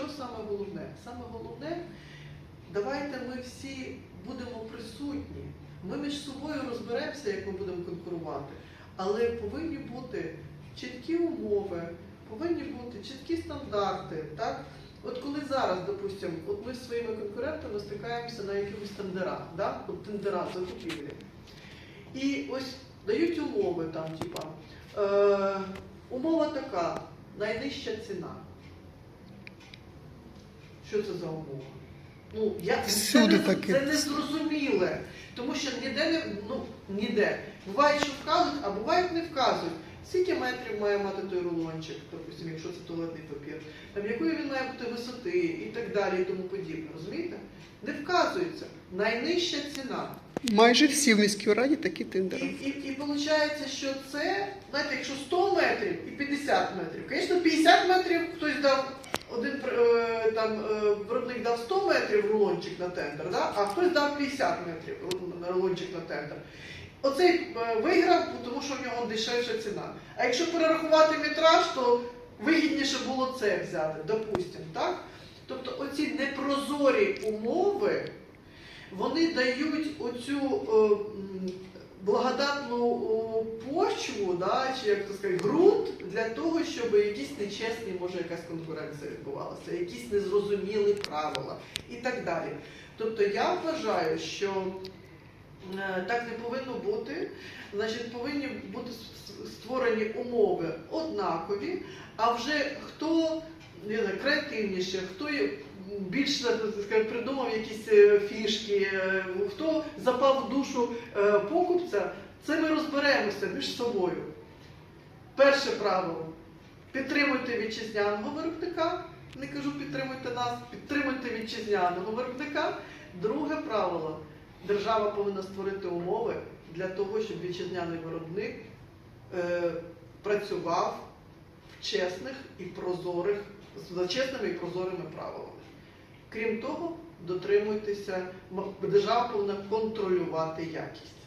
що саме головне? Саме головне, давайте ми всі будемо присутні. Ми між собою розберемося, як ми будемо конкурувати, але повинні бути чіткі умови, повинні бути чіткі стандарти. Так? От коли зараз, допустимо, от ми з своїми конкурентами стикаємося на якихось тендерах, да? от тендера закупівлі. І ось дають умови там, типа, е, умова така, найнижча ціна. Що це за умова? Ну, я, Всюди це, таке. це не зрозуміле. Тому що ніде не ну, ніде. Буває, що вказують, а бувають не вказують. Скільки метрів має мати той рулончик, допустимо, якщо це туалетний папір, там якої він має бути висоти і так далі, і тому подібне. Розумієте? Не вказується. Найнижча ціна. Майже всі в міській раді такі І, тендери. і, і виходить, що це, знаєте, якщо 100 метрів і 50 метрів, звісно, 50 метрів хтось дав, там е, виробник дав 100 метрів рулончик на тендер, да? а хтось дав 50 метрів рулончик на тендер. Оцей е, виграв, тому що в нього дешевша ціна. А якщо перерахувати метраж, то вигідніше було це взяти, допустимо, так? Тобто оці непрозорі умови, вони дають оцю е, м, благодатну почву, да, чи як то сказати, ґрунт для того, щоб якісь нечесні, може, якась конкуренція відбувалася, якісь незрозумілі правила і так далі. Тобто я вважаю, що так не повинно бути. Значить, повинні бути створені умови однакові, а вже хто знаю, креативніше, хто є більш придумав якісь е, фішки, е, хто запав в душу е, покупця, це ми розберемося між собою. Перше правило підтримуйте вітчизняного виробника. Не кажу підтримуйте нас, підтримуйте вітчизняного виробника. Друге правило держава повинна створити умови для того, щоб вітчизняний виробник е, працював в чесних і прозорих, за чесними і прозорими правилами. Крім того, дотримуйтеся, держава повинна контролювати якість.